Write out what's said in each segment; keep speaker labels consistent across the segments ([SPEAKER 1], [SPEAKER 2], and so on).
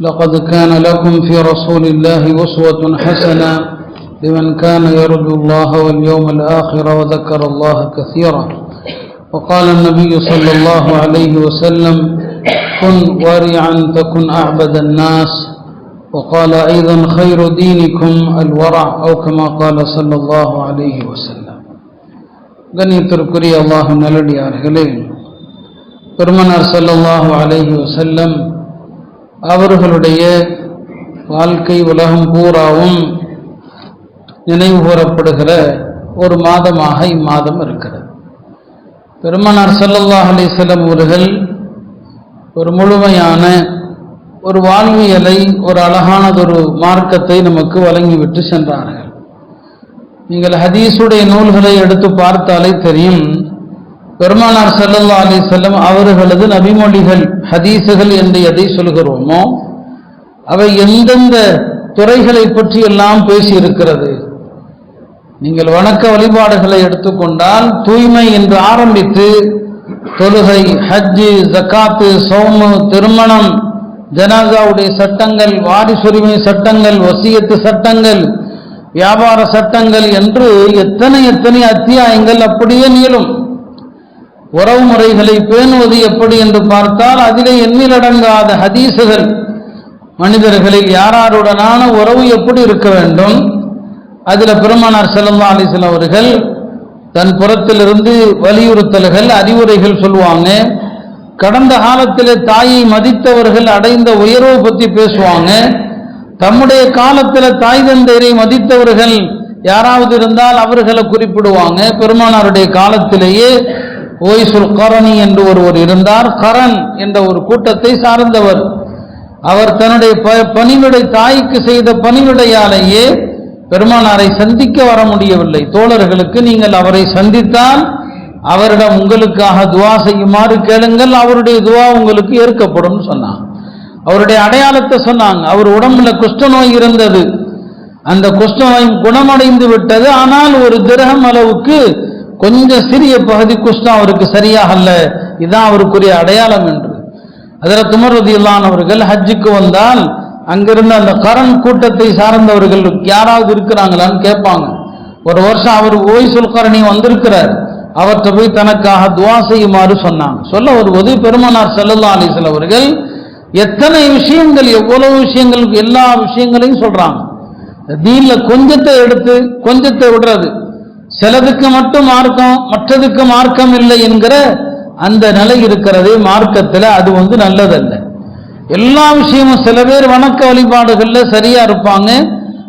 [SPEAKER 1] لقد كان لكم في رسول الله أسوة حسنة لمن كان يرجو الله واليوم الآخر وذكر الله كثيرا وقال النبي صلى الله عليه وسلم كن ورعا تكن أعبد الناس وقال أيضا خير دينكم الورع أو كما قال صلى الله عليه وسلم கண்ணியத்திற்குரிய அல்லாஹ் நல்லடியார்களே பெருமனார் ஸல்லல்லாஹு அலைஹி வஸல்லம் அவர்களுடைய வாழ்க்கை உலகம் பூராவும் நினைவு கூறப்படுகிற ஒரு மாதமாக இம்மாதம் இருக்கிறது. பெருமனார் சல்லல்லாஹ் அலைஹி அவர்கள் ஒரு முழுமையான ஒரு வாழ்வியலை ஒரு அழகானதொரு மார்க்கத்தை நமக்கு வழங்கிவிட்டு சென்றார்கள். நீங்கள் ஹதீஸுடைய நூல்களை எடுத்து பார்த்தாலே தெரியும் பெருமானார் ஸல்லல்லாஹு அலி செல்லம் அவர்களது நபிமொழிகள் ஹதீஸுகள் என்று எதை சொல்கிறோமோ அவை எந்தெந்த துறைகளை பற்றி எல்லாம் பேசியிருக்கிறது. நீங்கள் வணக்க வழிபாடுகளை எடுத்துக்கொண்டால் தூய்மை என்று ஆரம்பித்து தொழுகை ஹஜ்ஜு ஜக்காத்து சோமு திருமணம் ஜனாசாவுடைய சட்டங்கள் வாரிசுரிமை சட்டங்கள் வசியத்து சட்டங்கள் வியாபார சட்டங்கள் என்று எத்தனை எத்தனை அத்தியாயங்கள் அப்படியே நீளும். உறவு முறைகளை பேணுவது எப்படி என்று பார்த்தால் அதிலே எண்ணிலடங்காத ஹதீசுகள். மனிதர்களில் யாராருடனான உறவு எப்படி இருக்க வேண்டும்? அதில் பெருமானார் செல்லல்லா அலிசன் அவர்கள் தன் புறத்திலிருந்து வலியுறுத்தல்கள் அறிவுரைகள் சொல்லுவாங்க. கடந்த காலத்தில் தாயை மதித்தவர்கள் அடைந்த உயர்வு பற்றி பேசுவாங்க. தம்முடைய காலத்தில் தாய் தந்தையரை மதித்தவர்கள் யாராவது இருந்தால் அவர்களை குறிப்பிடுவாங்க. பெருமானாருடைய காலத்திலேயே ஓய்சுல் கரணி என்று ஒருவர் இருந்தார். கரண் என்ற ஒரு கூட்டத்தை சார்ந்தவர். அவர் தன்னுடைய பணிவிடை தாய்க்கு செய்த பணிவிடையாலேயே பெருமானாரை சந்திக்க வர முடியவில்லை. தோழர்களுக்கு நீங்கள் அவரை சந்தித்தால் அவரிடம் உங்களுக்காக துவா செய்யுமாறு கேளுங்கள். அவருடைய துவா உங்களுக்கு ஏற்கப்படும் சொன்னாங்க அவருடைய அடையாளத்தை சொன்னாங்க. அவர் உடம்புல குஷ்டநோய் இருந்தது. அந்த குஷ்டநோய் குணமடைந்து விட்டது. ஆனால் ஒரு திரகம் அளவுக்கு கொஞ்சம் சிறிய பகுதி குஷ்டம் அவருக்கு சரியாகல இதுதான் அவருக்குரிய அடையாளம் என்று. அதில் துமரதியில்லான் அவர்கள் ஹஜ்ஜுக்கு வந்தால் அங்கிருந்த அந்த கரண் கூட்டத்தை சார்ந்தவர்கள் யாராவது இருக்கிறாங்களான்னு கேட்பாங்க. ஒரு வருஷம் அவர் ஓய் சுல்கரணி வந்திருக்கிறார். அவற்றை போய் தனக்காக துவா செய்யுமாறு சொன்னாங்க. சொல்ல வருவது பெருமனார் செல்லல்லா அலிசல் அவர்கள் எத்தனை விஷயங்கள் எவ்வளவு விஷயங்கள் எல்லா விஷயங்களையும் சொல்றாங்க. தீனில் கொஞ்சத்தை எடுத்து கொஞ்சத்தை விடுறது. சிலதுக்கு மட்டும் மார்க்கம் மற்றதுக்கு மார்க்கம் இல்லை என்கிற அந்த நிலை இருக்கிறது மார்க்கத்தில் அது வந்து நல்லதல்ல. எல்லா விஷயமும் சில பேர் வணக்க வழிபாடுகளில் சரியா இருப்பாங்க.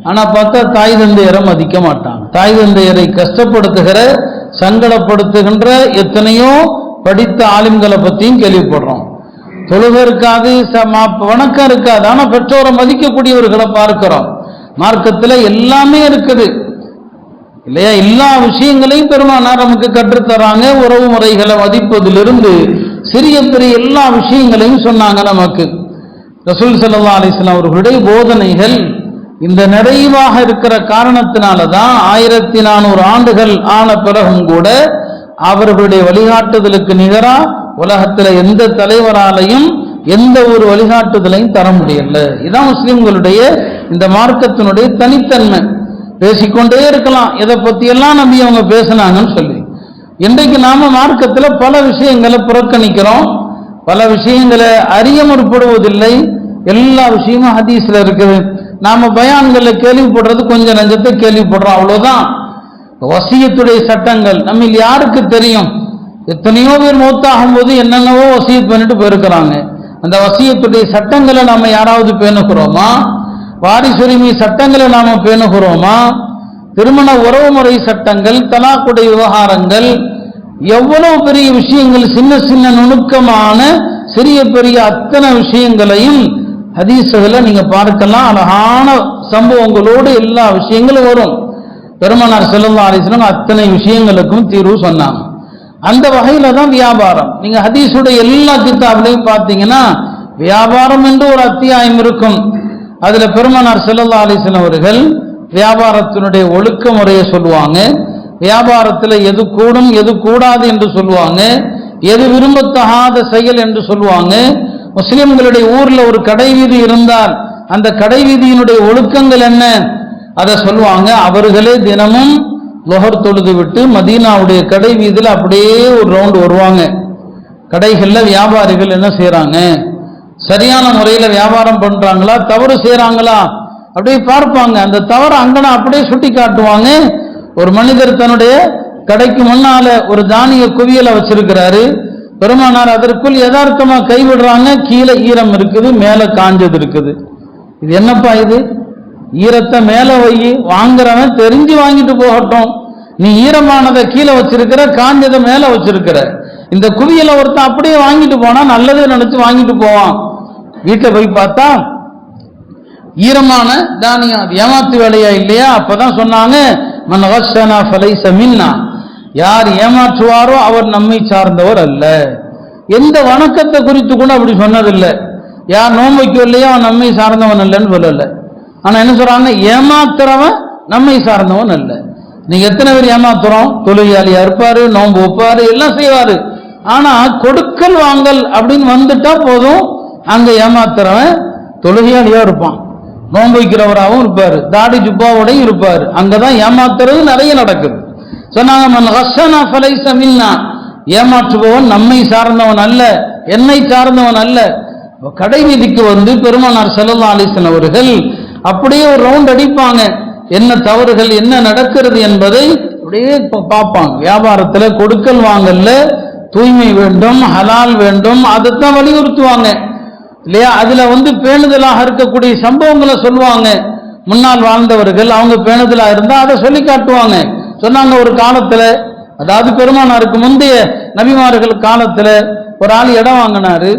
[SPEAKER 1] ஆனால் பார்த்தா தாய் தந்தையரை மதிக்க மாட்டாங்க. தாய் தந்தையரை கஷ்டப்படுத்துகிற சங்கடப்படுத்துகின்ற எத்தனையோ படித்த ஆளுங்களை பற்றியும் கேள்விப்படுறோம். தொழுகை இருக்காது வணக்கம் இருக்காது. ஆனால் பெற்றோரை மதிக்கக்கூடியவர்களை பார்க்கிறோம். மார்க்கத்தில் எல்லாமே இருக்குது. இல்லையா? எல்லா விஷயங்களையும் பெருமானார் நமக்கு கற்றுத்தராங்க. உறவு முறைகளை மதிப்பதிலிருந்து சிறிய பெரிய எல்லா விஷயங்களையும் சொன்னாங்க நமக்கு. ரசூல் சல்லா அலிஸ்லாம் அவர்களுடைய போதனைகள் இந்த நிறைவாக இருக்கிற காரணத்தினால தான் ஆயிரத்தி நானூறு ஆண்டுகள் ஆன பிறகும் கூட அவர்களுடைய வழிகாட்டுதலுக்கு நிகரா உலகத்தில் எந்த தலைவராலையும் எந்த ஒரு வழிகாட்டுதலையும் தர முடியல. இதான் முஸ்லிம்களுடைய இந்த மார்க்கத்தினுடைய தனித்தன்மை. பேசிக்கொண்டே இருக்கலாம். எதை பற்றியெல்லாம் நம்பி அவங்க பேசினாங்கன்னு சொல்லி. இன்றைக்கு நாம் மார்க்கத்தில் பல விஷயங்களை புறக்கணிக்கிறோம். பல விஷயங்களை அறிய முற்படுவதில்லை. எல்லா விஷயமும் ஹதீஸில் இருக்குது. நாம் பயான்களை கேள்விப்படுறது கொஞ்சம் நஞ்சத்தை கேள்விப்படுறோம். அவ்வளோதான் வசியத்துடைய சட்டங்கள் நம்ம யாருக்கு தெரியும்? எத்தனையோ பேர் மூத்தாகும் போது என்னென்னவோ வசியத் பண்ணிட்டு போயிருக்கிறாங்க. அந்த வசியத்துடைய சட்டங்களை நாம் யாராவது பேணுகிறோமா? வாரிசுரிமை சட்டங்களை நாம பேணுகிறோமா? திருமண உறவுமுறை சட்டங்கள் தலாக்குடைய விவகாரங்கள் எவ்வளவு பெரிய விஷயங்கள் சின்ன சின்ன நுணுக்கமான சிறிய பெரிய அத்தனை விஷயங்களையும் ஹதீசுகளை நீங்க பார்க்கலாம். அழகான சம்பவங்களோடு எல்லா விஷயங்களும் வரும். பெருமனார் செல்லல்லா அலிஸ்லாம் அத்தனை விஷயங்களுக்கும் தீர்வு சொன்னாங்க. அந்த வகையில தான் வியாபாரம். நீங்க ஹதீஸுடைய எல்லா கித்தாப்லையும் பார்த்தீங்கன்னா வியாபாரம் என்று ஒரு அத்தியாயம் இருக்கும். அதுல பெருமனார் செல்லல்லா அலிஸ்லாம் அவர்கள் வியாபாரத்தினுடைய ஒழுக்க முறையை சொல்லுவாங்க. வியாபாரத்தில் எது கூடும் எது கூடாது என்று சொல்லுவாங்க. எது விரும்பத்தகாத செயல் என்று சொல்லுவாங்க. முஸ்லிம்களுடைய ஊரில் ஒரு கடை வீதி இருந்தால் அந்த கடை வீதியினுடைய ஒழுக்கங்கள் என்ன? அதை சொல்லுவாங்க. அவர்களே தினமும் லொஹர் தொழுது விட்டு மதீனாவுடைய கடை வீதியில் அப்படியே ஒரு ரவுண்டு வருவாங்க. கடைகளில் வியாபாரிகள் என்ன செய்கிறாங்க சரியான முறையில் வியாபாரம் பண்ணுறாங்களா தவறு செய்கிறாங்களா அப்படியே பார்ப்பாங்க. அந்த தவறு அங்கனை அப்படியே சுட்டி காட்டுவாங்க ஒரு மனிதர் தன்னுடைய கடைக்கு முன்னால ஒரு தானிய குவியலை வச்சிருக்கிறாரு. பெருமானார் அதற்குள் யதார்த்தமா கைவிடுறாங்க. கீழே ஈரம் இருக்குது மேலே காஞ்சது இருக்குது. இது என்னப்பா இது? ஈரத்தை மேலே வை வாங்குறவன் தெரிஞ்சு வாங்கிட்டு போகட்டும். நீ ஈரமானதை கீழே வச்சிருக்கிற காஞ்சதை மேலே வச்சிருக்கிற. இந்த குவியலை ஒருத்தன் அப்படியே வாங்கிட்டு போனா நல்லது நினைச்சு வாங்கிட்டு போவான். வீட்டில் போய் பார்த்தா ஈரமான தானியம். அது ஏமாத்து வேலையா இல்லையா? அப்பதான் சொன்னாங்க மனவசனா வசனா ஃபலைஸ மின்னா. யார் ஏமாற்றுவாரோ அவர் நம்மை சார்ந்தவர் அல்ல. எந்த வணக்கத்தை குறித்து கூட அப்படி சொன்னதில்லை. யார் நோன்பு வைக்கலையோ அவன் நம்மை சார்ந்தவன் இல்லைன்னு சொல்லல. ஆனால் என்ன சொல்றாங்க ஏமாத்துறவன் நம்மை சார்ந்தவன் அல்ல. நீங்க எத்தனை பேர் ஏமாத்துறோம்? தொழிலாளியா இருப்பாரு நோன்பு வைப்பாரு எல்லாம் செய்வாரு. ஆனா கொடுக்கல் வாங்கல் அப்படின்னு வந்துட்டா போதும். அங்கே ஏமாத்துறவன் தொழுகையாளியா இருப்பான். நோன்பு வைக்கிறவராகவும் இருப்பார். தாடி ஜுப்பாவோடையும் இருப்பார். அங்கதான் ஏமாத்துறது நிறைய நடக்குது. சொன்னாங்க ஏமாற்றுபவன் நம்மை சார்ந்தவன் அல்ல என்னை சார்ந்தவன் அல்ல. கடைவீதிக்கு வந்து பெருமானார் செல்லல்லா அலிசன் அவர்கள் அப்படியே ஒரு ரவுண்ட் அடிப்பாங்க. என்ன தவறுகள் என்ன நடக்கிறது என்பதை அப்படியே பார்ப்பாங்க. வியாபாரத்தில் கொடுக்கல் வாங்கல்ல தூய்மை வேண்டும் ஹலால் வேண்டும் அதைத்தான் வலியுறுத்துவாங்க. இல்லையா? அதுல வந்து பேணுதலாக இருக்கக்கூடிய சம்பவங்களை சொல்லுவாங்க. முன்னால் வாழ்ந்தவர்கள் அவங்க பேணுதலாக இருந்தால் அதை சொல்லி காட்டுவாங்க. சொன்னாங்க ஒரு காலத்துல அதாவது பெருமானாருக்கு முந்தைய நபிமார்கள் காலத்துல ஒரு ஆள் இடம் வாங்கினாரு.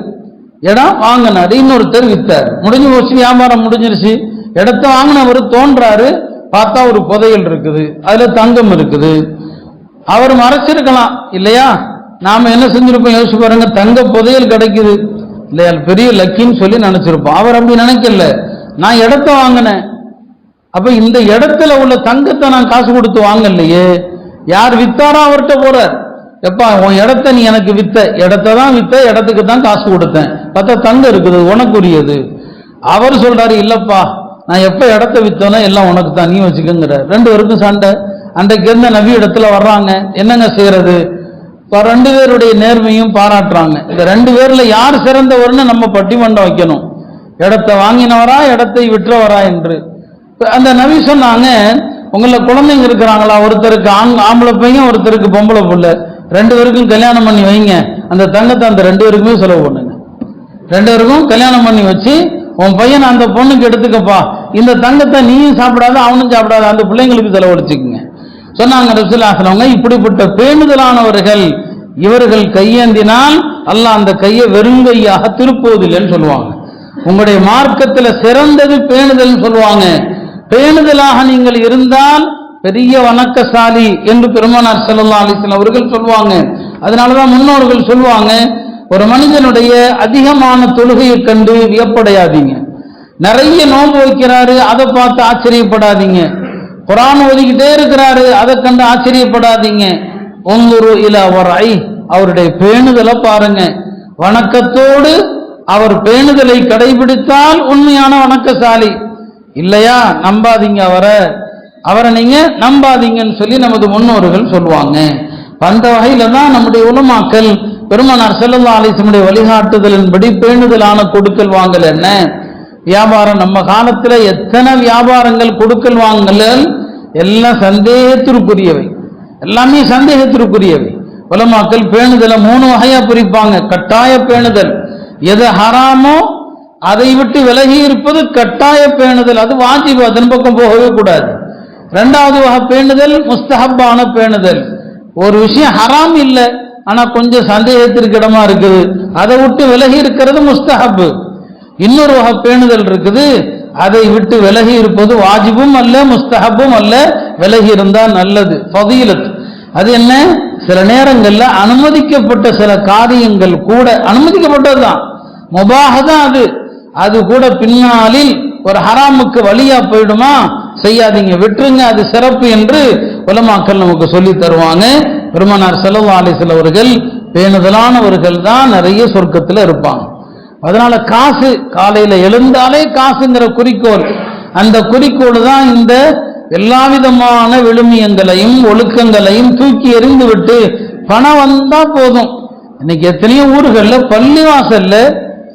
[SPEAKER 1] இடம் வாங்கினாரு இன்னொருத்தர் வித்தார். முடிஞ்சு போச்சு வியாபாரம் முடிஞ்சிருச்சு. இடத்த வாங்கினவர் தோன்றாரு. பார்த்தா ஒரு புதையல் இருக்குது அதுல தங்கம் இருக்குது. அவர் மறைச்சிருக்கலாம் இல்லையா? நாம என்ன செஞ்சிருப்போம்? யோசிச்சு பாருங்க தங்க புதையல் கிடைக்குது. இல்லையா பெரிய லக்கின்னு சொல்லி நினைச்சிருப்போம். அவர் அப்படி நினைக்கல. நான் இடத்த வாங்கினேன். அப்ப இந்த இடத்துல உள்ள தங்கத்தை நான் காசு கொடுத்து வாங்கலையே. யார் வித்தாரோ அவர்கிட்ட போறார். எப்பா உன் இடத்த நீ எனக்கு வித்த. இடத்த தான் வித்த இடத்துக்கு தான் காசு கொடுத்தேன். பார்த்தா தங்கம் இருக்குது உனக்குரியது. அவர் சொல்றாரு இல்லப்பா நான் எப்ப இடத்த வித்தனோ எல்லாம் உனக்கு தான். நீ வச்சுக்கோங்கிற. ரெண்டு பேருக்கும் சண்டை. அன்றைக்கு இருந்த நவி இடத்துல வர்றாங்க. என்னங்க செய்யறது? ரெண்டு பேருடைய நேர்மையும் பாராட்டுறாங்க. இந்த ரெண்டு பேர்ல யார் சிறந்தவர்னு நம்ம பட்டிமன்றம் வைக்கணும். இடத்தை வாங்கினவரா இடத்தை விற்றவரா என்று. அந்த நபி சொன்னாங்க உங்களை குழந்தைங்க இருக்கிறாங்களா? ஒருத்தருக்கு ஆண் ஆம்பளை பையன் ஒருத்தருக்கு பொம்பளை புள்ள. ரெண்டு பேருக்கும் கல்யாணம் பண்ணி வைங்க. அந்த தங்கத்தை அந்த ரெண்டு பேருக்குமே செலவு பண்ணுங்க. ரெண்டு பேருக்கும் கல்யாணம் பண்ணி வச்சு உன் பையனை அந்த பொண்ணுக்கு எடுத்துக்கப்பா. இந்த தங்கத்தை நீயும் சாப்பிடாத அவனும் சாப்பிடாத. அந்த பிள்ளைங்களுக்கு செலவழிச்சுக்குங்க. சொன்னாங்க ரசூலாசனவங்க இப்படிப்பட்ட பேணுதலானவர்கள் இவர்கள் கையேந்தினால் அல்லாஹ் அந்த கையை வெறுங்கையாக திருப்புவதில்லைன்னு சொல்லுவாங்க. உங்களுடைய மார்க்கத்தில் சிறந்தது பேணுதல் சொல்லுவாங்க. பேணுதலாக நீங்கள் இருந்தால் பெரிய வணக்கசாலி என்று பெருமானார் ஸல்லல்லாஹு அலைஹி அவர்கள் சொல்லுவாங்க. அதனாலதான் முன்னோர்கள் சொல்லுவாங்க ஒரு மனிதனுடைய அதிகமான தொழுகையை கண்டு வியப்படையாதீங்க. நிறைய நோன்பு வைக்கிறாரு அதை பார்த்து ஆச்சரியப்படாதீங்க. குரான் ஓதிக்கிட்டே இருக்கிறாரு. அதை கண்டு ஆச்சரியப்படாதீங்க. உங்குரு இல வரை அவருடைய பேணுதலை பாருங்க. வணக்கத்தோடு அவர் பேணுதலை கடைபிடித்தால் உண்மையான வணக்கசாலி. இல்லையா? நம்பாதீங்க அவரை. அவரை நீங்க நம்பாதீங்கன்னு சொல்லி நமது முன்னோர்கள் சொல்லுவாங்க. அந்த வகையில தான் நம்முடைய உலமாக்கல் பெருமனார் ஸல்லல்லாஹு அலிசனுடைய வழிகாட்டுதலின்படி பேணுதலான கொடுக்கல் வாங்கல் என்ன? வியாபாரம் நம்ம காலத்தில் எத்தனை வியாபாரங்கள் கொடுக்கல் வாங்கல் எல்லாம் சந்தேகத்திற்குரியவை. எல்லாமே சந்தேகத்திற்குரியவை. உலமாக்கள் பேணுதலை மூணு வகையா பிரிப்பாங்க. கட்டாய பேணுதல். எது ஹராமோ அதை விட்டு விலகி இருப்பது கட்டாய பேணுதல். அது வாஜிபு அதன் பக்கம் போகவே கூடாது. ரெண்டாவது வகை பேணுதல் முஸ்தஹப்பான பேணுதல். ஒரு விஷயம் ஹராம் இல்லை ஆனா கொஞ்சம் சந்தேகத்திற்கு இடமா இருக்குது. அதை விட்டு விலகி இருக்கிறது முஸ்தஹப்பு. இன்னொரு வகை பேணுதல் இருக்குது. அதை விட்டு விலகி இருப்பது வாஜிபும் அல்ல முஸ்தஹப்பும் அல்ல. விலகி இருந்தால் நல்லது. ஃபதீலத். அது என்ன? சில நேரங்களில் அனுமதிக்கப்பட்ட சில காரியங்கள் கூட அனுமதிக்கப்பட்டதுதான் முபாக தான் அது. அது கூட பின்னாளில் ஒரு ஹராமுக்கு வழியா போயிடுமா? செய்யாதீங்க. விட்டுருங்க. அது சிறப்பு என்று உலமாக்கள் நமக்கு சொல்லி தருவாங்க. பெருமனார் செலவு ஆலிசல் அவர்கள் பேணுதலானவர்கள் தான் நிறைய சொர்க்கத்தில் இருப்பாங்க. அதனால காசு காலையில எழுந்தாலே காசுங்கிற குறிக்கோள். அந்த குறிக்கோள் தான் இந்த எல்லா விதமான விழுமியங்களையும் ஒழுக்கங்களையும் தூக்கி எறிந்து விட்டு பணம் வந்தா போதும். இன்னைக்கு எத்தனையோ ஊர்கள்ல பள்ளி வாசல்ல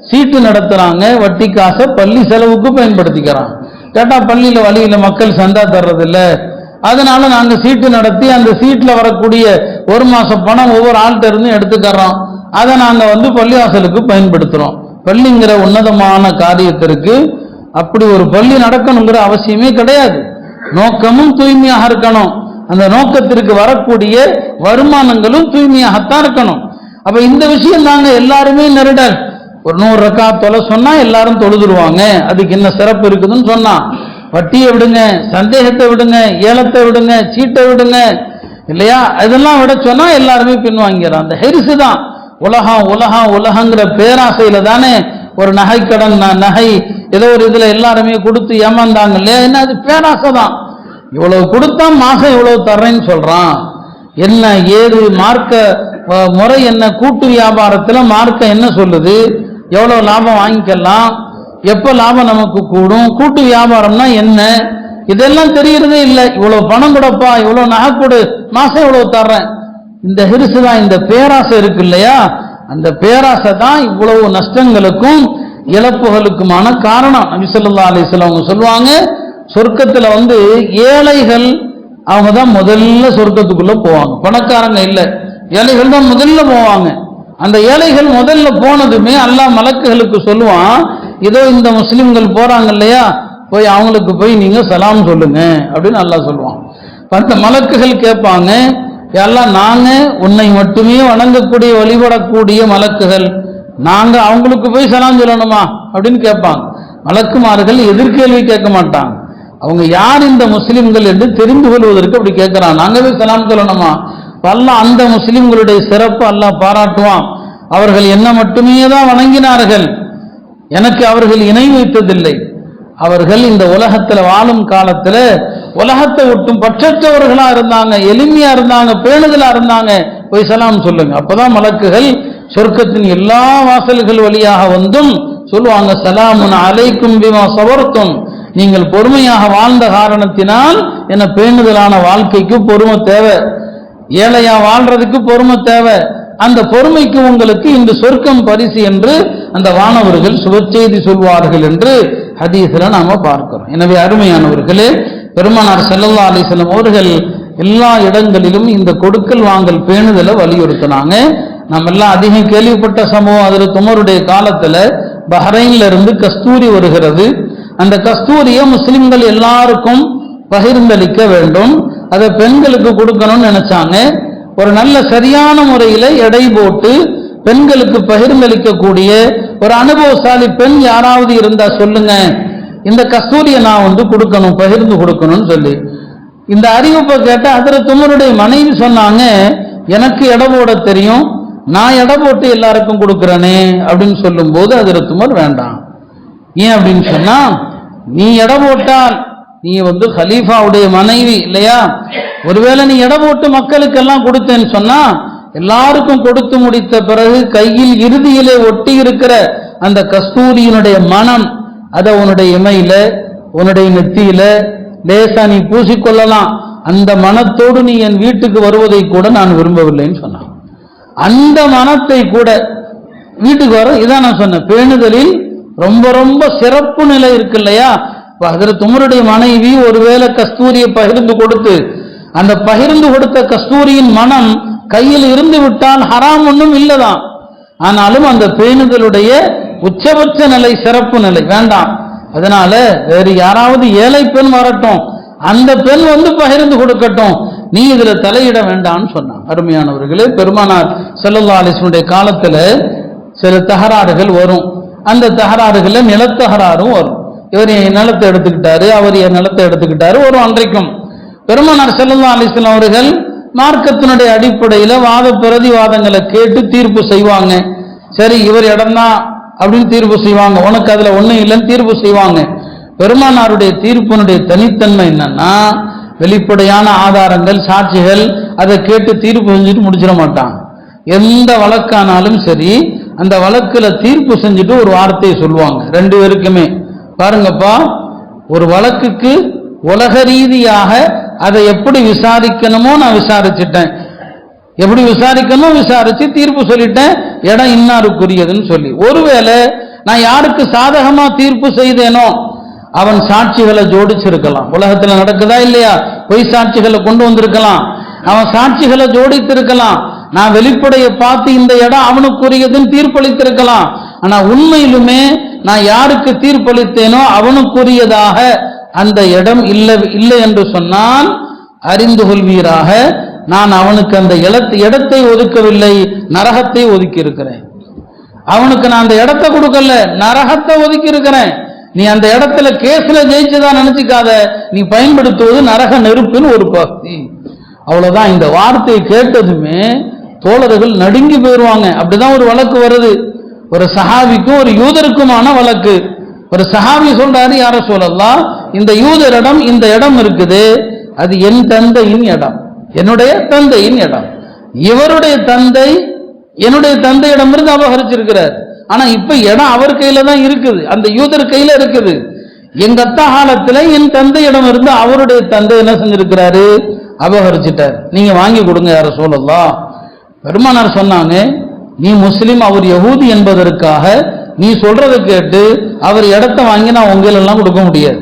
[SPEAKER 1] சீட்டு நடத்துறாங்க வட்டி காசை பள்ளி செலவுக்கு பயன்படுத்திக்கிறாங்க கேட்டா பள்ளியில வழியில மக்கள் சந்தா தர்றதில்ல. அதனால நாங்க சீட்டு நடத்தி அந்த சீட்ல வரக்கூடிய ஒரு மாசம் பணம் ஒவ்வொரு ஆள்கிட்ட இருந்து எடுத்துக்கறோம். அதை நாங்க வந்து பள்ளிவாசலுக்கு பயன்படுத்துறோம். பள்ளிங்கிற உன்னதமான காரியத்திற்கு அப்படி ஒரு பள்ளி நடக்கணுங்கிற அவசியமே கிடையாது. நோக்கமும் தூய்மையாக இருக்கணும். அந்த நோக்கத்திற்கு வரக்கூடிய வருமானங்களும் தூய்மையாகத்தான் இருக்கணும். அப்ப இந்த விஷயம் தாங்க எல்லாருமே நெருடல். ஒரு நூறு ரக்கா தொலை சொன்னா எல்லாரும் தொழுதுருவாங்க. அதுக்கு என்ன சிறப்பு இருக்குதுன்னு சொன்னான் வட்டியை விடுங்க சந்தேகத்தை விடுங்க ஏலத்தை விடுங்க சீட்டை விடுங்க. இல்லையா? இதெல்லாம் விட சொன்னா எல்லாருமே பின்வாங்கிறான் அந்த ஹெரிசு தான். உலகம் உலகம் உலகங்கிற பேராசையில தானே ஒரு நகை கடன் நகை ஏதோ ஒரு இதுல எல்லாருமே கொடுத்து ஏமாந்தாங்க. இல்லையா? என்ன அது பேராசை தான். இவ்வளவு கொடுத்தா மாசம் இவ்வளவு தர்றேன்னு சொல்றான். என்ன ஏது மார்க்க முறை என்ன? கூட்டு வியாபாரத்துல மார்க்க என்ன சொல்லுது? எவ்வளவு லாபம் வாங்கிக்கலாம்? எப்ப லாபம் நமக்கு கூடும்? கூட்டு வியாபாரம்னா என்ன? இதெல்லாம் தெரியறதே இல்லை. இவ்வளவு பணம் கொடுப்பா இவ்வளவு நகை கொடு மாசம் இவ்வளவு தர்றேன். இந்த ஹிரிசு தான் இந்த பேராசை இருக்கு இல்லையா? அந்த பேராசை தான் இவ்வளவு நஷ்டங்களுக்கும் இழப்புகளுக்குமான காரணம். நபிசல்லா ஸல்லல்லாஹு அவங்க சொல்லுவாங்க சொர்க்கத்தில் வந்து ஏழைகள் அவங்க தான் முதல்ல சொர்க்கத்துக்குள்ள போவாங்க. பணக்காரங்க இல்லை ஏழைகள் தான் முதல்ல போவாங்க. அந்த ஏழைகள் முதல்ல போனதுமே அல்லாஹ் மலக்குகளுக்கு சொல்லுவான் ஏதோ இந்த முஸ்லிம்கள் போறாங்க இல்லையா? போய் அவங்களுக்கு போய் நீங்க சலாம் சொல்லுங்க. அப்படின்னு நல்லா சொல்லுவான். அந்த மலக்குகள் கேட்பாங்க எல்லாம் நாங்க உன்னை மட்டுமே வணங்கக்கூடிய வழிபடக்கூடிய மலக்குகள் நாங்க அவங்களுக்கு போய் சலாம் சொல்லணுமா அப்படின்னு கேட்பாங்க. மலக்குமார்கள் எதிர்கேள்வி கேட்க மாட்டாங்க. அவங்க யார் இந்த முஸ்லிம்கள் என்று தெரிந்து கொள்வதற்கு அப்படி கேட்கிறான் நாங்க போய் சலாம் சொல்லணுமா? அல்லாஹ் அந்த முஸ்லிம்களுடைய சிறப்பு அல்லாஹ் பாராட்டுவான். அவர்கள் என்ன மட்டுமே தான் வணங்கினார்கள். எனக்கு அவர்கள் இணை வைத்ததில்லை. அவர்கள் இந்த உலகத்துல வாழும் காலத்துல உலகத்தை ஒட்டும் பற்றற்றவர்களா இருந்தாங்க எளிமையா இருந்தாங்க பேணுதலா இருந்தாங்க போய் சலாம் சொல்லுங்க. அப்பதான் மலக்குகள் சொர்க்கத்தின் எல்லா வாசல்கள் வழியாக வந்தும் சொல்லுவாங்க சலாமுன் அலைக்கும் பிமா சவர்த்தும் நீங்கள் பொறுமையாக வாழ்ந்த காரணத்தினால் என பேணுதலான வாழ்க்கைக்கு பொறுமை தேவை. ஏழையா வாழ்றதுக்கு பொறுமை தேவை. அந்த பொறுமைக்கு உங்களுக்கு இந்த சொர்க்கம் பரிசு என்று அந்த வானவர்கள் சுபச்செய்தி சொல்வார்கள் என்று ஹதீஸ்ல நாம பார்க்கிறோம். எனவே அருமையானவர்களே பெருமானார் செல்லல்லா அலைஹி வஸல்லம் அவர்கள் எல்லா இடங்களிலும் இந்த கொடுக்கல் வாங்கல் பேணுதலை வலியுறுத்தினாங்க. நம்ம எல்லாம் அதிகம் கேள்விப்பட்ட சம்பவம் அதில் துமருடைய காலத்துல பஹ்ரைன்ல இருந்து கஸ்தூரி வருகிறது. அந்த கஸ்தூரியை முஸ்லிம்கள் எல்லாருக்கும் பகிர்ந்தளிக்க வேண்டும். அதை பெண்களுக்கு கொடுக்கணும்னு நினைச்சாங்க. ஒரு நல்ல சரியான முறையில எடை போட்டு பெண்களுக்கு பகிர்ந்தளிக்கக்கூடிய ஒரு அனுபவசாலி பெண் யாராவது இருந்தா சொல்லுங்க. இந்த கஸ்தூரியை நான் வந்து கொடுக்கணும் பகிர்ந்து கொடுக்கணும்னு சொல்லி. இந்த அறிவிப்பை கேட்டால் அதில் துமருடைய மனைவி சொன்னாங்க எனக்கு எடை போட தெரியும். நான் எடை போட்டு எல்லாருக்கும் கொடுக்குறேனே அப்படின்னு சொல்லும்போது அதில் துமர் வேண்டாம். ஏன் அப்படின்னு சொன்னால் நீ எடை போட்டால் நீ வந்து ஹலீஃபாவுடைய மனைவி இல்லையா? ஒருவேளை நீ எடை போட்டு மக்களுக்கெல்லாம் கொடுத்தேன்னு சொன்னால் எல்லாருக்கும் கொடுத்து முடித்த பிறகு கையில் இறுதியிலே ஒட்டி இருக்கிற அந்த கஸ்தூரியினுடைய மனம் அதை உன்னுடைய இமையில உன்னுடைய நெத்தியில லேசா நீ பூசிக்கொள்ளலாம். அந்த மனத்தோடு நீ என் வீட்டுக்கு வருவதை கூட நான் விரும்பவில்லைன்னு சொன்னான். அந்த மனத்தை கூட வீட்டுக்கு வர இதான் நான் சொன்னேன். பேணுதலில் ரொம்ப ரொம்ப சிறப்பு நிலை இருக்கு இல்லையா? அதில் துமருடைய மனைவி ஒருவேளை கஸ்தூரியை பகிர்ந்து கொடுத்து அந்த பகிர்ந்து கொடுத்த கஸ்தூரியின் மனம் கையில் இருந்து விட்டால் ஹராம் ஒன்றும் இல்லைதான். ஆனாலும் அந்த பேணுதலுடைய உச்சபட்ச நிலை சிறப்பு நிலை. வேண்டாம். அதனால வேறு யாராவது ஏழை பெண் வரட்டும். அந்த பெண் வந்து பகிர்ந்து கொடுக்கட்டும். நீ இதுல தலையிட வேண்டாம்னு சொன்னான். அருமையானவர்களே பெருமானார் செல்லல்லா அலிஸ்வனுடைய காலத்துல சில தகராறுகள் வரும். அந்த தகராறுகள்ல நிலத்தகராறும் வரும். இவர் என் நிலத்தை எடுத்துக்கிட்டாரு அவர் என் நிலத்தை எடுத்துக்கிட்டாரு ஒரு அன்றைக்கும். பெருமானார் செல்லல்லா அலிஸ்லாம் அவர்கள் மார்க்கத்தினுடைய அடிப்படையில வாத பிரதிவாதங்களை கேட்டு தீர்ப்பு செய்வாங்க. சரி இவர் இடம்தான் அப்படின்னு தீர்ப்பு செய்வாங்க. உனக்கு அதில் ஒன்றும் இல்லைன்னு தீர்ப்பு செய்வாங்க. பெருமானாருடைய தீர்ப்பினுடைய தனித்தன்மை என்னன்னா வெளிப்படையான ஆதாரங்கள் சாட்சிகள் அதை கேட்டு தீர்ப்பு செஞ்சுட்டு முடிச்சிட மாட்டான். எந்த வழக்கானாலும் சரி அந்த வழக்கில் தீர்ப்பு செஞ்சுட்டு ஒரு வார்த்தையை சொல்லுவாங்க. ரெண்டு பேருக்குமே. பாருங்கப்பா ஒரு வழக்குக்கு உலக ரீதியாக அதை எப்படி விசாரிக்கணுமோ நான் விசாரிச்சிட்டேன். எப்படி விசாரிக்கணும்? விசாரிச்சு தீர்ப்பு சொல்லிட்டேன். இடம் இன்னாருக்குரியதுன்னு சொல்லி. ஒருவேளை நான் யாருக்கு சாதகமா தீர்ப்பு செய்தேனோ அவன் சாட்சிகளை ஜோடிச்சிருக்கலாம். உலகத்துல நடக்குதா இல்லையா? பொய் சாட்சிகளை கொண்டு வந்திருக்கலாம். அவன் சாட்சிகளை ஜோடித்திருக்கலாம். நான் வெளிப்படையை பார்த்து இந்த இடம் அவனுக்குரியதுன்னு தீர்ப்பளித்திருக்கலாம். ஆனா உண்மையிலுமே நான் யாருக்கு தீர்ப்பளித்தேனோ அவனுக்குரியதாக அந்த இடம் இல்லை இல்லை என்று சொன்னால் அறிந்து கொள்வீராக. நான் அவனுக்கு அந்த இடத்தை இடத்தை ஒதுக்கவில்லை நரகத்தை ஒதுக்கி இருக்கிறேன் அவனுக்கு நான் அந்த இடத்தை கொடுக்கல நரகத்தை ஒதுக்கி இருக்கிறேன் நீ அந்த இடத்துல கேஸ்ல ஜெயிச்சுதான் நினைச்சுக்காத நீ பயன்படுத்துவது நரக நெருப்புன்னு ஒரு பகுதி. அவ்வளவுதான் இந்த வார்த்தையை கேட்டதுமே தோழர்கள் நடுங்கி போயிடுவாங்க அப்படிதான் ஒரு வழக்கு வருது. ஒரு சஹாபிக்கும் ஒரு யூதருக்குமான வழக்கு. ஒரு சஹாபி சொல்றாரு யார சொல்லலாம் இந்த யூதரிடம் இந்த இடம் இருக்குது. அது என் தந்தையின் இடம். என்னுடைய தந்தையின் இடம். இவருடைய தந்தை என்னுடைய தந்தையிடமிருந்து அபகரிச்சிருக்கிறார். ஆனா இப்ப இடம் அவர் கையில தான் இருக்குது. அந்த யூதர் கையில இருக்குது. எங்க அத்தா காலத்துல என் தந்தையிடம் இருந்து அவருடைய தந்தை என்ன செஞ்சிருக்கிறாரு? அபகரிச்சிட்டார். நீங்க வாங்கி கொடுங்க யார சொல்லலாம் பெருமானார் சொன்னாங்க நீ முஸ்லீம் அவர் யகூதி என்பதற்காக நீ சொல்றதை கேட்டு அவர் இடத்த வாங்கி நான் உங்களை எல்லாம் கொடுக்க முடியாது.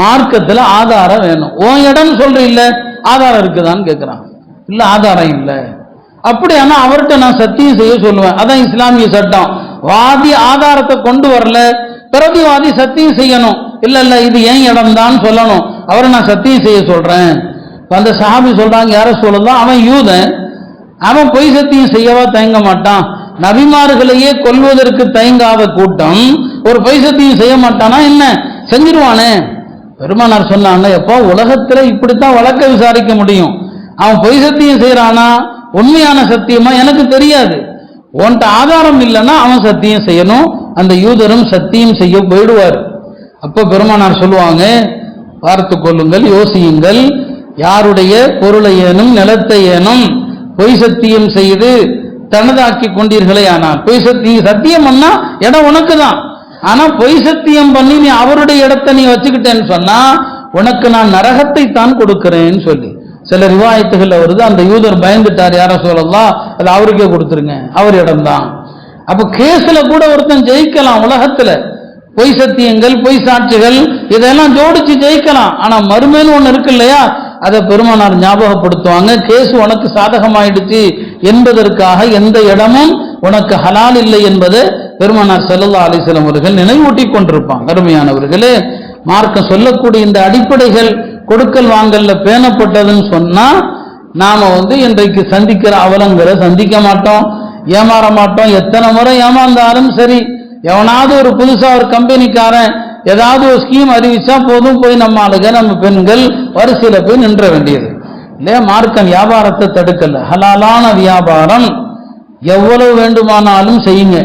[SPEAKER 1] மார்க்கத்துல ஆதாரம் வேணும். உன் இடம் சொல்ற இல்லை ஆதாரம் இருக்குதான்னு கேட்குறான் இல்லை ஆதாரம் இல்லை. அப்படியானா அவர்கிட்ட நான் சத்தியம் செய்ய சொல்லுவேன். அதான் இஸ்லாமிய சட்டம். வாதி ஆதாரத்தை கொண்டு வரல. பிரதிவாதி சத்தியம் செய்யணும். இல்லை இல்லை இது ஏன் இடம் தான் சொல்லணும். அவரை நான் சத்தியம் செய்ய சொல்கிறேன் அந்த சஹாபி சொல்கிறாங்க யார சொல்லலாம் அவன் யூதன். அவன் பொய் சத்தியம் செய்யவா தயங்க மாட்டான். நபிமார்களையே கொல்வதற்கு தயங்காத கூட்டம். ஒரு பொய் சத்தியம் செய்ய மாட்டானா? என்ன? செஞ்சிருவானே. பெருமானார் சொன்னாங்க எப்போ? உலகத்துல இப்படித்தான் வழக்க விசாரிக்க முடியும். அவன் பொய் சத்தியம் செய்யறானா உண்மையான சத்தியமா? எனக்கு தெரியாது. உன்கிட்ட ஆதாரம் இல்லைன்னா அவன் சத்தியம் செய்யணும். அந்த யூதரும் சத்தியம் செய்ய போயிடுவார். அப்போ பெருமானார் சொல்லுவாங்க பார்த்து கொள்ளுங்கள் யோசியுங்கள். யாருடைய பொருளை ஏனும் நிலத்தை ஏனும் பொய் சத்தியம் செய்து தனதாக்கி கொண்டீர்களே ஆனால் பொய் சத்தியம் சத்தியம் பண்ணா இடம் உனக்கு தான் ஆனா பொய் சத்தியம் பண்ணி நீ அவருடைய இடத்தை நீ வச்சுக்கிட்டேன்னு சொன்னா உனக்கு நான் நரகத்தை தான் கொடுக்கிறேன்னு சொல்லி. சில ரிவாயத்துகள்ல வருது அந்த யூதர் பயந்துட்டார் யார சொல்லலாம் அது அவருக்கே கொடுத்துருங்க அவர் இடம்தான். அப்ப கேஸ்ல கூட ஒருத்தன் ஜெயிக்கலாம் உலகத்துல. பொய் சத்தியங்கள் பொய் சாட்சிகள் இதெல்லாம் ஜோடிச்சு ஜெயிக்கலாம். ஆனா மறுமைன்னு ஒண்ணு இருக்கு இல்லையா? அதை பெருமானார் ஞாபகப்படுத்துவாங்க. கேஸ் உனக்கு சாதகமாயிடுச்சு என்பதற்காக எந்த இடமும் உனக்கு ஹலால் இல்லை என்பதை பெருமானார் செல்லல்லா அலிசலம் அவர்கள் நினைவூட்டி கொண்டிருப்பாங்க அருமையானவர்களே மார்க்கம் சொல்லக்கூடிய இந்த அடிப்படைகள் கொடுக்கல் வாங்கல்ல பேணப்பட்டதுன்னு சொன்னா நாம வந்து இன்றைக்கு சந்திக்கிற அவலங்களை சந்திக்க மாட்டோம் ஏமாற மாட்டோம். எத்தனை முறை ஏமாந்தாலும் சரி எவனாவது ஒரு புதுசா ஒரு கம்பெனிக்காரன் ஏதாவது ஒரு ஸ்கீம் அறிவிச்சா போதும் போய் நம்ம ஆளுக நம்ம பெண்கள் வரிசையில போய் நின்ற வேண்டியது. இல்லையா? மார்க்கம் வியாபாரத்தை தடுக்கல. ஹலாலான வியாபாரம் எவ்வளவு வேண்டுமானாலும் செய்யுங்க.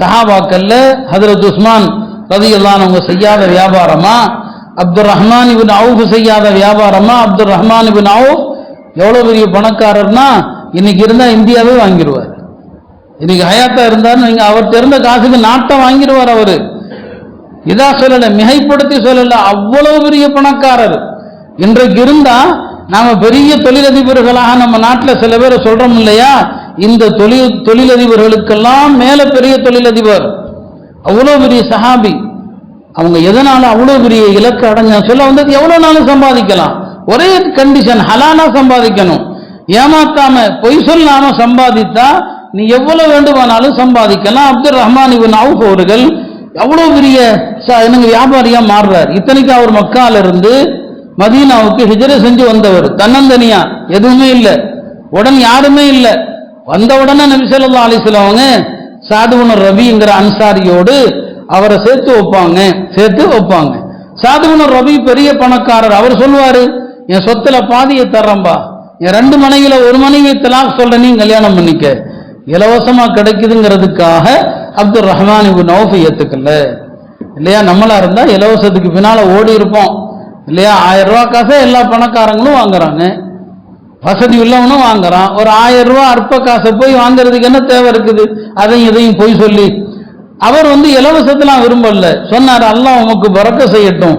[SPEAKER 1] சஹாபாக்கல்ல ஹதரத் உஸ்மான் அவங்க செய்யாத வியாபாரமா? அப்துல் ரஹ்மான் இபின் அவுஃப் செய்யாத வியாபாரமா? அப்துல் ரஹ்மான் இபின் அவுஃப் எவ்வளோ பெரிய பணக்காரர்னா இன்னைக்கு இருந்தால் இந்தியாவே வாங்கிடுவார் இன்னைக்கு ஹயாத்தா இருந்தார்னு நீங்கள் அவர் தெரிந்த காசுக்கு நாட்டை வாங்கிடுவார் அவர். இதா சொல்லலை மிகைப்படுத்தி சொல்லலை அவ்வளவு பெரிய பணக்காரர். இன்றைக்கு இருந்தால் நாம் பெரிய தொழிலதிபர்களாக நம்ம நாட்டில் சில பேரை சொல்கிறோம் இல்லையா? இந்த தொழில் தொழிலதிபர்களுக்கெல்லாம் மேல பெரிய தொழிலதிபர். அவ்வளோ பெரிய சஹாபி. அவங்க எதனால அவ்வளோ பெரிய இலக்கு அடைஞ்சா சொல்ல வந்தது எவ்வளோ நாளும் சம்பாதிக்கலாம். ஒரே கண்டிஷன் ஹலானா சம்பாதிக்கணும். ஏமாத்தாம பொய் சொல்லாம சம்பாதித்தா நீ எவ்வளவு வேண்டுமானாலும் சம்பாதிக்கலாம். அப்துல் ரஹ்மான் இவன் அவுஃப் அவர்கள் எவ்வளவு பெரிய ச- வியாபாரியா மாறுறார். இத்தனைக்கு அவர் மக்கால இருந்து மதீனாவுக்கு ஹிஜர செஞ்சு வந்தவர். தன்னந்தனியா எதுவுமே இல்லை. உடன் யாருமே இல்லை. வந்த உடனே நபிசல்லா அலிஸ்லாம் அவங்க சாதுவன ரவிங்கிற அன்சாரியோடு அவரை சேர்த்து வைப்பாங்க சேர்த்து வைப்பாங்க. சாதுவன ரவி பெரிய பணக்காரர். அவர் சொல்லுவாரு என் சொத்துல பாதியை தர்றம்பா என் ரெண்டு மனைவியில ஒரு மனைவி தலாக் சொல்ற நீ கல்யாணம் பண்ணிக்க. இலவசமா கிடைக்குதுங்கிறதுக்காக அப்துல் ரஹ்மான் இவ் நௌஃபை ஏத்துக்கல. இல்லையா? நம்மளா இருந்தா இலவசத்துக்கு பின்னால ஓடி இருப்போம். இல்லையா? ஆயிரம் ரூபாய் காசை எல்லா பணக்காரங்களும் வாங்குறாங்க. வசதி உள்ளவனும் வாங்குறான். ஒரு ஆயிரம் ரூபாய் அற்ப காசை போய் வாங்குறதுக்கு என்ன தேவை இருக்குது? அதையும் இதையும் போய் சொல்லி. அவர் வந்து இலவசத்தெல்லாம் விரும்பல. சொன்னார் எல்லாம் உமக்கு பிறக்க செய்யட்டும்.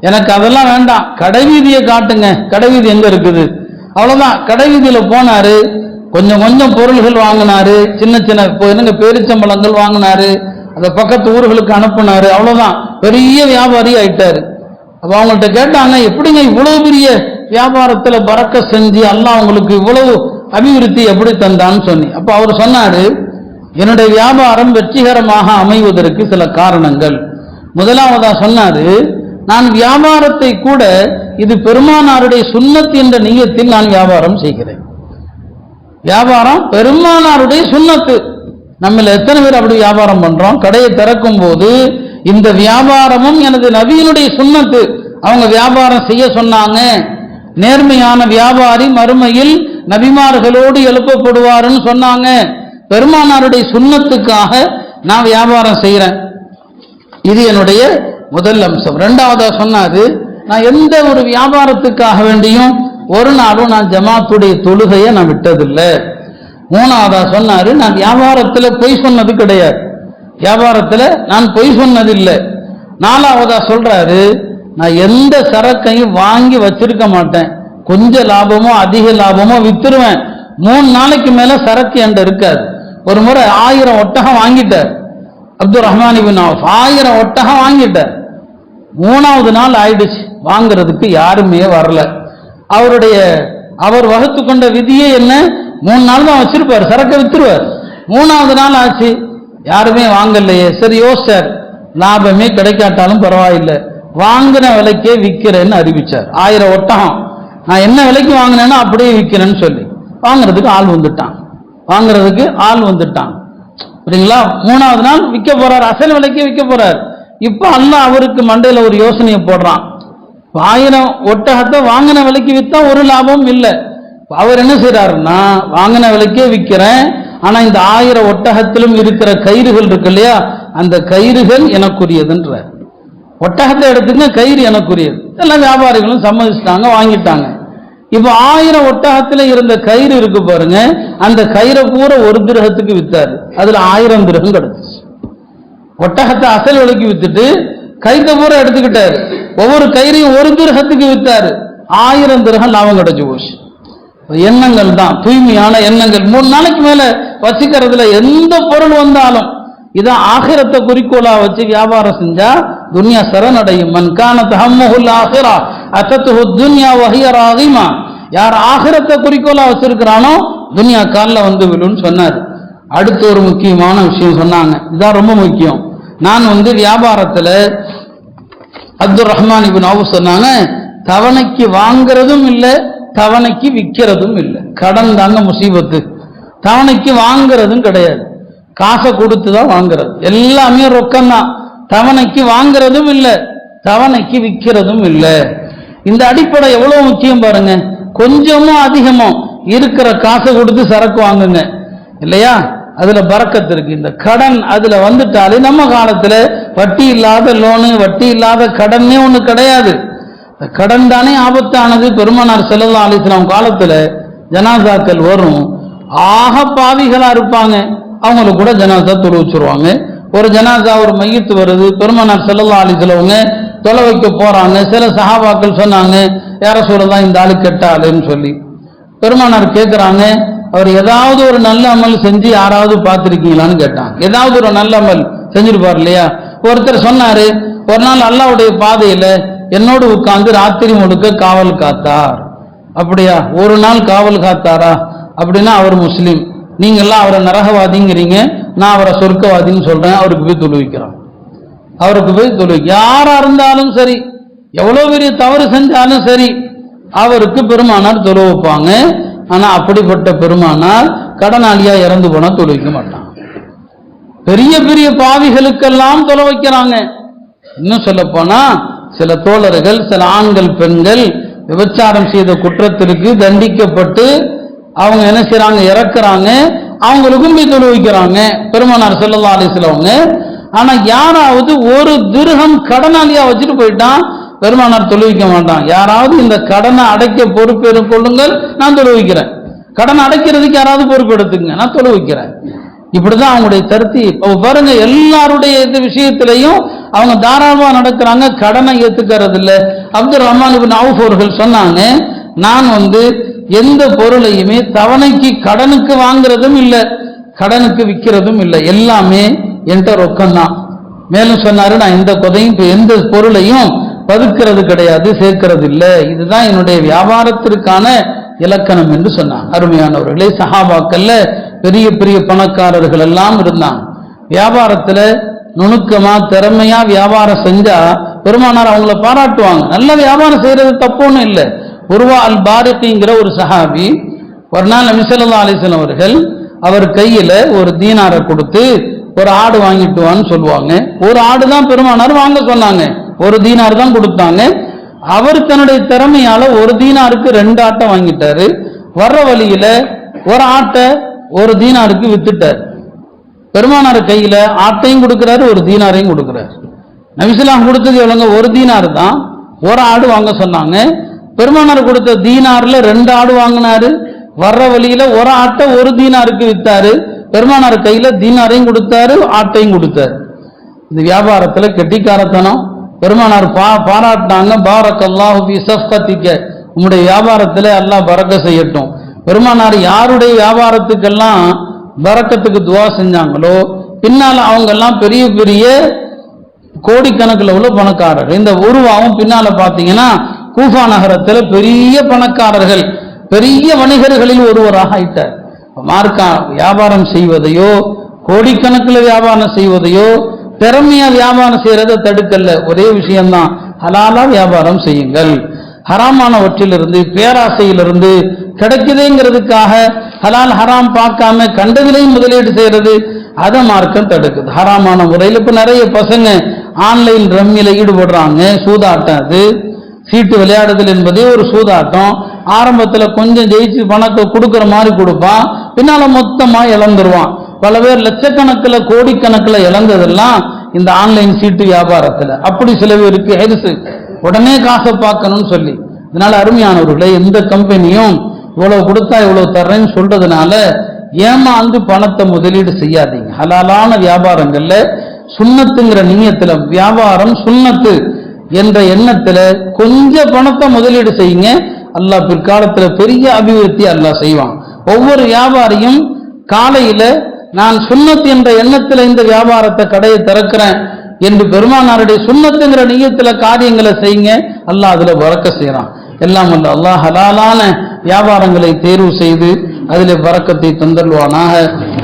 [SPEAKER 1] எனக்கு அதெல்லாம் வேண்டாம். கடைவீதியை காட்டுங்க. கடைவீதி எங்க இருக்குது? அவ்வளவுதான். கடைவீதியில போனாரு. கொஞ்சம் கொஞ்சம் பொருள்கள் வாங்கினாரு. சின்ன சின்ன இப்போ என்னங்க பேரிச்சம்பழங்கள் வாங்கினாரு. அந்த பக்கத்து ஊர்களுக்கு அனுப்புனாரு. அவ்வளவுதான். பெரிய வியாபாரி ஆயிட்டாரு. அப்ப அவங்கள்ட்ட கேட்டாங்க எப்படிங்க இவ்வளவு பெரிய வியாபாரத்துல பறக்க செஞ்சு அல்லாஹ் உங்களுக்கு இவ்வளவு அபிவிருத்தி எப்படி தந்தான்னு சொன்னி. அப்ப அவர் சொன்னாரு என்னுடைய வியாபாரம் வெற்றிகரமாக அமைவதற்கு சில காரணங்கள். முதலாவதா சொன்னாரு நான் வியாபாரத்தை கூட இது பெருமானாருடைய சுண்ணத் என்ற நீயத்தில் நான் வியாபாரம் செய்கிறேன். வியாபாரம் பெருமானாருடைய சுன்னத்து நம்மள எத்தனை பேர் அப்படி வியாபாரம் பண்றோம்? கடையை திறக்கும் போது இந்த வியாபாரமும் எனது நபியினுடைய சுன்னத்து அவங்க வியாபாரம் செய்ய சொன்னாங்க. நேர்மையான வியாபாரி மறுமையில் நபிமார்களோடு எழுப்பப்படுவாருன்னு சொன்னாங்க. பெருமானாருடைய சுன்னத்துக்காக நான் வியாபாரம் செய்கிறேன் இது என்னுடைய முதல் அம்சம். ரெண்டாவதாக சொன்னாரு நான் எந்த ஒரு வியாபாரத்துக்காக வேண்டியும் ஒரு நாளும் நான் ஜமாத்துடைய தொழுகையை நான் விட்டதில்லை. மூணாவதா சொன்னாரு நான் வியாபாரத்தில் பொய் சொன்னது கிடையாது. வியாபாரத்தில் நான் பொய் சொன்னதில்லை. நாலாவதா சொல்றாரு நான் எந்த சரக்கையும் வாங்கி வச்சிருக்க மாட்டேன். கொஞ்ச லாபமோ அதிக லாபமோ வித்துருவேன். மூணு நாளைக்கு மேல சரக்கு என்கிட்ட இருக்காது. ஒரு முறை ஆயிரம் ஒட்டகம் வாங்கிட்டார். அப்துல் ரஹ்மான் இபின் ஆயிரம் ஒட்டகம் வாங்கிட்டார். மூணாவது நாள் ஆயிடுச்சு. வாங்குறதுக்கு யாருமே வரல. அவருடைய அவர் வகுத்து கொண்ட விதியே என்ன? மூணு நாள் தான் வச்சிருப்பார். சரக்கை வித்துருவார். மூணாவது நாள் ஆச்சு. யாருமே வாங்கலையே. சரி யோசிச்சார். லாபமே கிடைக்காட்டாலும் பரவாயில்லை. வாங்கின விலைக்கே விற்கிறேன்னு அறிவிச்சார். ஆயிரம் ஒட்டகம். நான் என்ன விலைக்கு வாங்கினேனோ அப்படியே விற்கிறேன்னு சொல்லி. வாங்குறதுக்கு ஆள் வந்துட்டான். வாங்குறதுக்கு ஆள் வந்துட்டான். சரிங்களா மூணாவது நாள் விற்க போறார். அசல் விலைக்கே விற்க போறார். இப்போ அல்ல அவருக்கு மண்டையில் ஒரு யோசனையை போடுறான். ஆயிரம் ஒட்டகத்தை வாங்கின விலைக்கு விற்றா ஒரு லாபமும் இல்லை. அவர் என்ன செய்கிறாருன்னா வாங்கின விலைக்கே விற்கிறேன் ஆனா இந்த ஆயிரம் ஒட்டகத்திலும் இருக்கிற கயிறுகள் இருக்கு இல்லையா? அந்த கயிறுகள் எனக்குரியதுன்றார். ஒட்டகத்தை எடுத்துங்க கயிறு எனக்குரியது. எல்லாம் வியாபாரிகளும் சம்மதிச்சிட்டாங்க வாங்கிட்டாங்க. இப்போ ஆயிரம் ஒட்டகத்துல இருந்த கயிறு இருக்கு பாருங்க அந்த கயிறை பூரா ஒரு திருகத்துக்கு வித்தாரு. அதுல ஆயிரம் திருகம் கிடைச்சிச்சு. ஒட்டகத்தை அசல் விலைக்கு வித்துட்டு கயிறை பூரா எடுத்துக்கிட்டாரு. ஒவ்வொரு கயிறையும் ஒரு திருகத்துக்கு வித்தாரு. ஆயிரம் திருகம் லாபம் கிடைச்சு போச்சு. எண்ணங்கள் தான் தூய்மையான எண்ணங்கள். மூணு நாளைக்கு மேல வச்சுக்கிறதுல எந்த பொருள் வந்தாலும் இதான் ஆகிரத்தை குறிக்கோளா வச்சு வியாபாரம் செஞ்சா துன்யா சரணடையும். மன் தஹம்முல் ஆஹிரா அத்தத்துஹு துன்யா வஹியர் யார் ஆகிரத்தை குறிக்கோளா வச்சிருக்கிறானோ துன்யா காலில் வந்து விழுன்னு சொன்னார். அடுத்து ஒரு முக்கியமான விஷயம் சொன்னாங்க. இதுதான் ரொம்ப முக்கியம். நான் வந்து வியாபாரத்துல அப்துல் ரஹ்மான் இபின் நாவு சொன்னாங்க தவணைக்கு வாங்குறதும் இல்லை தவணைக்கு விற்கிறதும் இல்லை. கடன் தாங்க முசீபத்து. தவணைக்கு வாங்குறதும் கிடையாது. காசை கொடுத்து தான் வாங்குறது. எல்லாமே ரொக்கம்தான். தவணைக்கு வாங்குறதும் இல்லை தவணைக்கு விற்கிறதும் இல்லை. இந்த அடிப்படை எவ்வளவு முக்கியம் பாருங்க. கொஞ்சமும் அதிகமும் இருக்கிற காசை கொடுத்து சரக்கு வாங்குங்க. இல்லையா? அதுல பறக்கத்து இருக்கு. இந்த கடன் அதுல வந்துட்டாலே நம்ம காலத்துல வட்டி இல்லாத லோனு வட்டி இல்லாத கடனே ஒண்ணு கிடையாது. இந்த கடன் தானே ஆபத்தானது. பெருமனார் செல்லல்லா அலிஸ்லாம் காலத்துல ஜனாசாக்கள் வரும். ஆக பாவிகளா இருப்பாங்க. அவங்கள கூட ஜனாசா தொழுவிச்சிருவாங்க ஒரு ஜனாசா ஒரு மையத்து வருது. பெருமானார் செல்லல்லா அலிஸ்லவங்க தொலை வைக்க போறாங்க. சில சஹாபாக்கள் சொன்னாங்க யார சொல்லலாம் இந்த ஆளு கெட்ட ஆளுன்னு சொல்லி. பெருமானார் கேட்குறாங்க அவர் ஏதாவது ஒரு நல்ல அமல் செஞ்சு யாராவது பார்த்துருக்கீங்களான்னு கேட்டாங்க. ஏதாவது ஒரு நல்ல அமல் செஞ்சிருப்பார் இல்லையா? ஒருத்தர் சொன்னாரு ஒரு நாள் அல்லாவுடைய பாதையில என்னோடு உட்கார்ந்து ராத்திரி முழுக்க காவல் காத்தார். அப்படியா? ஒரு நாள் காவல் காத்தாரா? அப்படின்னா அவர் முஸ்லீம். நீங்கள்லாம் அவரை நரகவாதிங்கிறீங்க நான் அவரை சொர்க்கவாதின்னு சொல்கிறேன் அவருக்கு போய் தொழுவிக்கிறான் அவருக்கு போய் தொழு யாராக இருந்தாலும் சரி எவ்வளோ பெரிய தவறு செஞ்சாலும் சரி அவருக்கு பெருமானார் தொழு வைப்பாங்க. அப்படிப்பட்ட பெருமானார் கடனாளியாக இறந்து போனால் தொழு வைக்க மாட்டான். பெரிய பெரிய பாவிகளுக்கெல்லாம் தொலை வைக்கிறாங்க. இன்னும் சொல்ல போனா சில தோழர்கள் சில ஆண்கள் பெண்கள் விபச்சாரம் செய்த குற்றத்திற்கு தண்டிக்கப்பட்டு அவங்க என்ன செய்யறாங்க இறக்குறாங்க. அவங்களுக்கும் போய் தொழு வைக்கிறாங்க. பெருமானார் செல்லல்லா அலிஸ்லவங்க ஆனா யாராவது ஒரு திருகம் கடனாளியா வச்சுட்டு போயிட்டான் பெருமானார் தொழுவிக்க மாட்டான். யாராவது இந்த கடனை அடைக்க பொறுப்பேறு கொள்ளுங்கள் நான் தொழுவிக்கிறேன் கடன் அடைக்கிறதுக்கு யாராவது பொறுப்பு எடுத்துங்க நான் தொழுவிக்கிறேன் இப்படிதான் அவங்களுடைய தருத்தி பாருங்க எல்லாருடைய இந்த விஷயத்திலையும் அவங்க தாராளமா நடக்கிறாங்க. கடனை ஏத்துக்கிறது இல்லை அப்துல் ரஹ்மான் அவுஃப் அவர்கள் சொன்னாங்க நான் வந்து எந்த பொருளையுமே தவணைக்கு கடனுக்கு வாங்குறதும் இல்லை கடனுக்கு விற்கிறதும் இல்லை. எல்லாமே என்கிட்ட ரொக்கம்தான் மேலும் சொன்னாரு நான் எந்த கொதையும் எந்த பொருளையும் பதுக்கிறது கிடையாது சேர்க்கிறது இல்லை. இதுதான் என்னுடைய வியாபாரத்திற்கான இலக்கணம் என்று சொன்னான் அருமையானவர்களே சஹாபாக்கல்ல பெரிய பெரிய பணக்காரர்கள் எல்லாம் இருந்தாங்க. வியாபாரத்துல நுணுக்கமா திறமையா வியாபாரம் செஞ்சா பெருமானார் அவங்கள பாராட்டுவாங்க. நல்ல வியாபாரம் செய்யறது தப்பு இல்லை. உருவா அல் பாரிக்கிங்கிற ஒரு சஹாபி ஒரு நாள் நபிசல்லா அலிசன் அவர்கள் அவர் கையில் ஒரு தீனாரை கொடுத்து ஒரு ஆடு வாங்கிட்டு வான்னு சொல்லுவாங்க. ஒரு ஆடு தான் பெருமானார் வாங்க சொன்னாங்க. ஒரு தீனார் தான் கொடுத்தாங்க. அவர் தன்னுடைய திறமையால ஒரு தீனாருக்கு ரெண்டு ஆட்டை வாங்கிட்டாரு. வர்ற வழியில ஒரு ஆட்டை ஒரு தீனாருக்கு வித்துட்டார். பெருமானார் கையில ஆட்டையும் கொடுக்கிறாரு ஒரு தீனாரையும் கொடுக்கிறாரு. நபிசுலாம் கொடுத்தது எவ்வளோங்க ஒரு தீனார் தான். ஒரு ஆடு வாங்க சொன்னாங்க. பெருமானார் கொடுத்த தீனார்ல ரெண்டு ஆடு வாங்கினாரு. வர்ற வழியில ஒரு ஆட்டை ஒரு தீனாருக்கு வித்தாரு. பெருமானார் கையில தீனாரையும் கொடுத்தாரு ஆட்டையும் கொடுத்தாரு. இந்த வியாபாரத்துல கெட்டிக்காரத்தனம். பெருமானார் பா பாராட்டினாங்க பாரக்கல்லாஹி அல்லாஹு உங்களுடைய வியாபாரத்துல எல்லாம் பறக்க செய்யட்டும். பெருமானார் யாருடைய வியாபாரத்துக்கெல்லாம் பறக்கத்துக்கு துவா செஞ்சாங்களோ பின்னால் அவங்க எல்லாம் பெரிய பெரிய கோடிக்கணக்கில் உள்ள பணக்காரர். இந்த உருவாவும் பின்னால பாத்தீங்கன்னா கூஃபா நகரத்தில் பெரிய பணக்காரர்கள் பெரிய வணிகர்களில் ஒருவராக ஆயிட்டார். மார்க்கா வியாபாரம் செய்வதையோ கோடிக்கணக்கில் வியாபாரம் செய்வதையோ திறமையா வியாபாரம் செய்யறதை தடுக்கல ஒரே விஷயம்தான் ஹலாலா வியாபாரம் செய்யுங்கள். ஹராமானவற்றிலிருந்து பேராசையிலிருந்து கிடைக்குதுங்கிறதுக்காக ஹலால் ஹராம் பார்க்காம கண்டதிலையும் முதலீடு செய்யறது அதை மார்க்கம் தடுக்குது. ஹராமான முறையில் இப்ப நிறைய பசங்க ஆன்லைன் ரம்மியில ஈடுபடுறாங்க சூதாட்டம் அது. சீட்டு விளையாடுதல் என்பதே ஒரு சூதாட்டம். ஆரம்பத்தில் கொஞ்சம் ஜெயிச்சு பணத்தை கொடுக்குற மாதிரி கொடுப்பான். பின்னால் மொத்தமாக இழந்துருவான். பல பேர் லட்சக்கணக்கில் கோடிக்கணக்கில் இழந்ததெல்லாம் இந்த ஆன்லைன் சீட்டு வியாபாரத்தில். அப்படி சில பேருக்கு ஹெரிசு. உடனே காசை பார்க்கணும்னு சொல்லி. இதனால அருமையானவர்களே எந்த கம்பெனியும் இவ்வளவு கொடுத்தா இவ்வளவு தர்றேன்னு சொல்றதுனால ஏமாந்து பணத்தை முதலீடு செய்யாதீங்க. ஹலாலான வியாபாரங்கள்ல சுண்ணத்துங்கிற நீயத்தில் வியாபாரம் சுண்ணத்து. என்ற எண்ணத்துல கொஞ்சம் பணத்தை முதலீடு செய்யுங்க. அல்லாஹ் பிற்காலத்துல பெரிய அபிவிருத்தி அல்லாஹ் செய்வான். ஒவ்வொரு வியாபாரியும் காலையில நான் சுண்ணத் என்ற எண்ணத்துல இந்த வியாபாரத்தை கடையை திறக்கிறேன் என்று பெருமானாருடைய சுண்ணத்துங்கிற நீயத்துல காரியங்களை செய்யுங்க. அல்லாஹ் அதுல வரக்க செய்யறான் எல்லாம் அல்ல அல்லாஹ் ஹலாலான வியாபாரங்களை தேர்வு செய்து அதில் வரக்கத்தை தந்தல்வானாக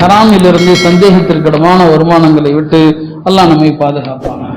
[SPEAKER 1] ஹராமிலிருந்து சந்தேகத்திற்கிடமான வருமானங்களை விட்டு அல்லாஹ் நம்மை பாதுகாப்பானாக.